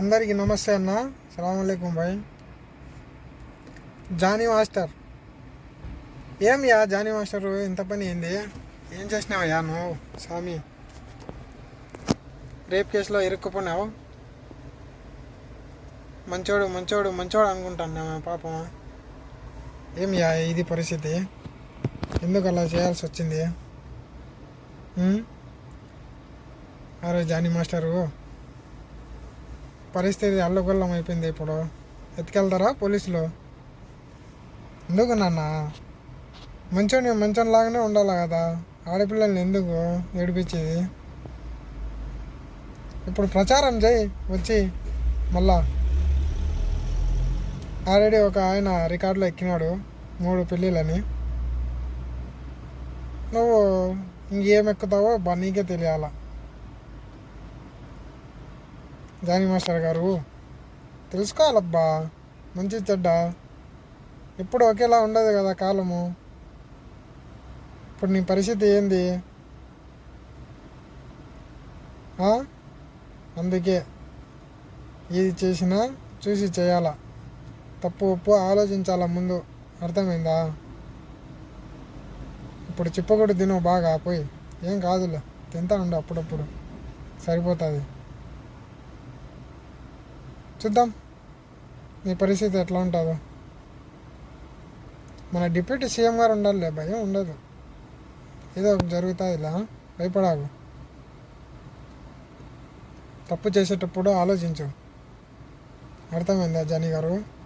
అందరికీ నమస్తే అన్న. సలాంకం భాయ్. జానీ మాస్టర్. ఏం యా జానీ మాస్టర్? ఇంత పని ఏంది? ఏం చేసినావయ్యా నువ్వు స్వామి? రేప్ కేసులో ఇరుక్కుపోయినావు? మంచోడు మంచోడు మంచోడు అనుకుంటాను పాపం. ఏం యా ఇది పరిస్థితి? ఎందుకు అలా చేయాల్సి వచ్చింది? అరే జానీ మాస్టరు పరిస్థితి అల్లగొల్లం అయిపోయింది ఇప్పుడు. ఎత్తుకెళ్తారా పోలీసులు? ఎందుకు నాన్న? మంచోని మంచోనిలాగానే ఉండాలి కదా? ఆడపిల్లల్ని ఎందుకు ఏడిపించేది? ఇప్పుడు ప్రచారం చేయి వచ్చి మళ్ళా. ఆల్రెడీ ఒక ఆయన రికార్డులో ఎక్కినాడు మూడు పెళ్ళిళ్ళని. నువ్వు ఇంకేం ఎక్కుతావో బా నీకే తెలియాలా? జానీ మాస్టర్ గారు తెలుసుకోవాలబ్బా మంచి చెడ్డ. ఎప్పుడు ఒకేలా ఉండదు కదా కాలము. ఇప్పుడు నీ పరిస్థితి ఏంది? అందుకే ఏది చేసినా చూసి చేయాలా. తప్పు ఒప్పు ఆలోచించాలా ముందు. అర్థమైందా? ఇప్పుడు చిప్పకూడదు తిను బాగా పోయి. ఏం కాదులే తింటా ఉండు అప్పుడప్పుడు. సరిపోతుంది. చూద్దాం. నీ పరిస్థితి ఎట్లా ఉంటుందో. మన డిప్యూటీ సీఎం గారు ఉండాలిలే భయం ఉండదు. ఏదో జరుగుతుంది ఇలా భయపడావు. తప్పు చేసేటప్పుడు ఆలోచించు. అర్థమైందా జానీ గారు?